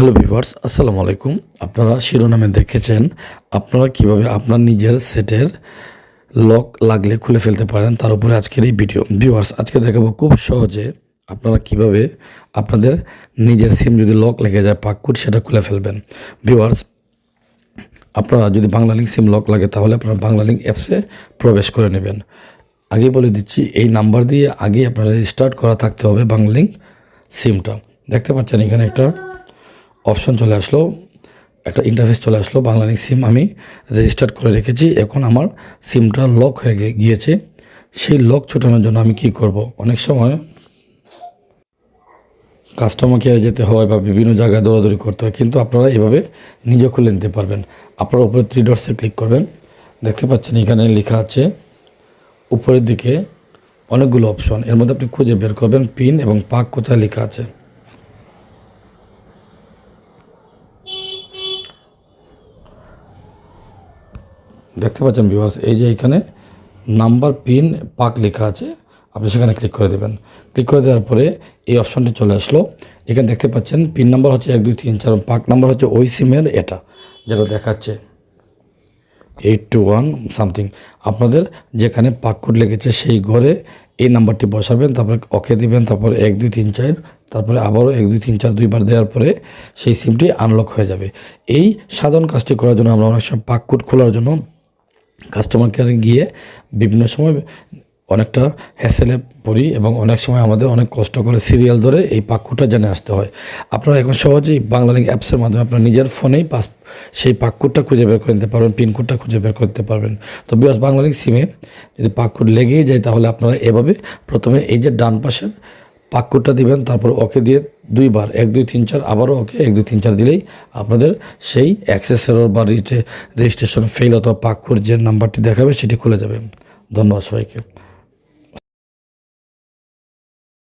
Hello viewers আসসালামু আলাইকুম। আপনারা শিরোনামে দেখেছেন আপনারা কীভাবে আপনার নিজের সেটের লক লাগলে খুলে ফেলতে পারেন, তার উপরে আজকের এই ভিডিও। ভিউয়ার্স, আজকে দেখাবো খুব সহজে আপনারা কীভাবে আপনাদের নিজের সিম যদি লক লেগে যায় পাকুট সেটা খুলে ফেলবেন। ভিউয়ার্স, আপনারা যদি বাংলা লিঙ্ক সিম লক লাগে, তাহলে আপনারা বাংলা লিঙ্ক অ্যাপসে প্রবেশ করে নেবেন। আগে বলে দিচ্ছি, এই নাম্বার দিয়ে আগে আপনারা রেজিস্টার্ট করা থাকতে হবে বাংলা লিঙ্ক সিমটা। দেখতে পাচ্ছেন এখানে একটা অপশন চলে আসলো, একটা ইন্টারফেস চলে আসলো, বাংলা সিম আমি রেজিস্টার করে রেখেছি। এখন আমার সিমটা লক হয়ে গিয়েছে। সেই লক ছোটানোর জন্য আমি কি করব? অনেক সময় কাস্টমার কেয়ারে যেতে হয় বা বিভিন্ন জায়গায় দৌড়াদৌড়ি করতে হয়, কিন্তু আপনারা এভাবে নিজে খুলে নিতে পারবেন। আপনারা উপরে থ্রি ডটসে ক্লিক করবেন। দেখতে পাচ্ছেন এখানে লেখা আছে, উপরের দিকে অনেকগুলো অপশন এর মধ্যে আপনি খুঁজে বের করবেন পিন এবং পাক কোথায় লেখা আছে। দেখতে পাচ্ছেন বিভাস এই যে এখানে নাম্বার পিন পাক লেখা আছে, আপনি সেখানে ক্লিক করে দেবেন। ক্লিক করে দেওয়ার পরে এই অপশনটি চলে আসলো। এখানে দেখতে পাচ্ছেন পিন নাম্বার হচ্ছে এক, দুই, তিন, চার পাক নাম্বার হচ্ছে ওই সিমের এটা, যেটা দেখাচ্ছে এইট টু ওয়ান সামথিং আপনাদের যেখানে পাক কোড লেগেছে সেই ঘরে এই নাম্বারটি বসাবেন, তারপরে ওকে দিবেন, তারপরে এক, দুই, তিন, চার, তারপরে আবারও এক, দুই, তিন, চার, দুইবার দেওয়ার পরে সেই সিমটি আনলক হয়ে যাবে। এই সাধারণ কাজটি করার জন্য আমরা অনেক সময় পাক কোড খোলার জন্য কাস্টমার কেয়ারে গিয়ে বিভিন্ন সময় অনেকটা হ্যাসেলে পড়ি এবং অনেক সময় আমাদের অনেক কষ্ট করে সিরিয়াল ধরে এই পাক্ষুটা জেনে আসতে হয়। আপনারা এখন সহজেই বাংলা লিঙ্ক অ্যাপসের মাধ্যমে আপনার নিজের ফোনেই পাস সেই পাক্ষুটটা খুঁজে বের করে নিতে পারবেন পিনকোডটা খুঁজে বের করতে পারবেন। তো বিকজ বাংলা লিঙ্ক সিমে যদি পাক্ষুট লেগেই যায় তাহলে আপনারা এভাবে প্রথমে এই যে ডান পাশের পাক্কুরটা দিবেন, তারপর ওকে দিয়ে দুইবার, এক, দুই, তিন, চার, আবারও ওকে এক, দুই, তিন, চার দিলেই আপনাদের সেই অ্যাক্সেসের বা রেজিস্ট্রেশন ফেল অথবা পাক্কুর যে নাম্বারটি দেখাবে সেটি খুলে যাবে। ধন্যবাদ সবাইকে।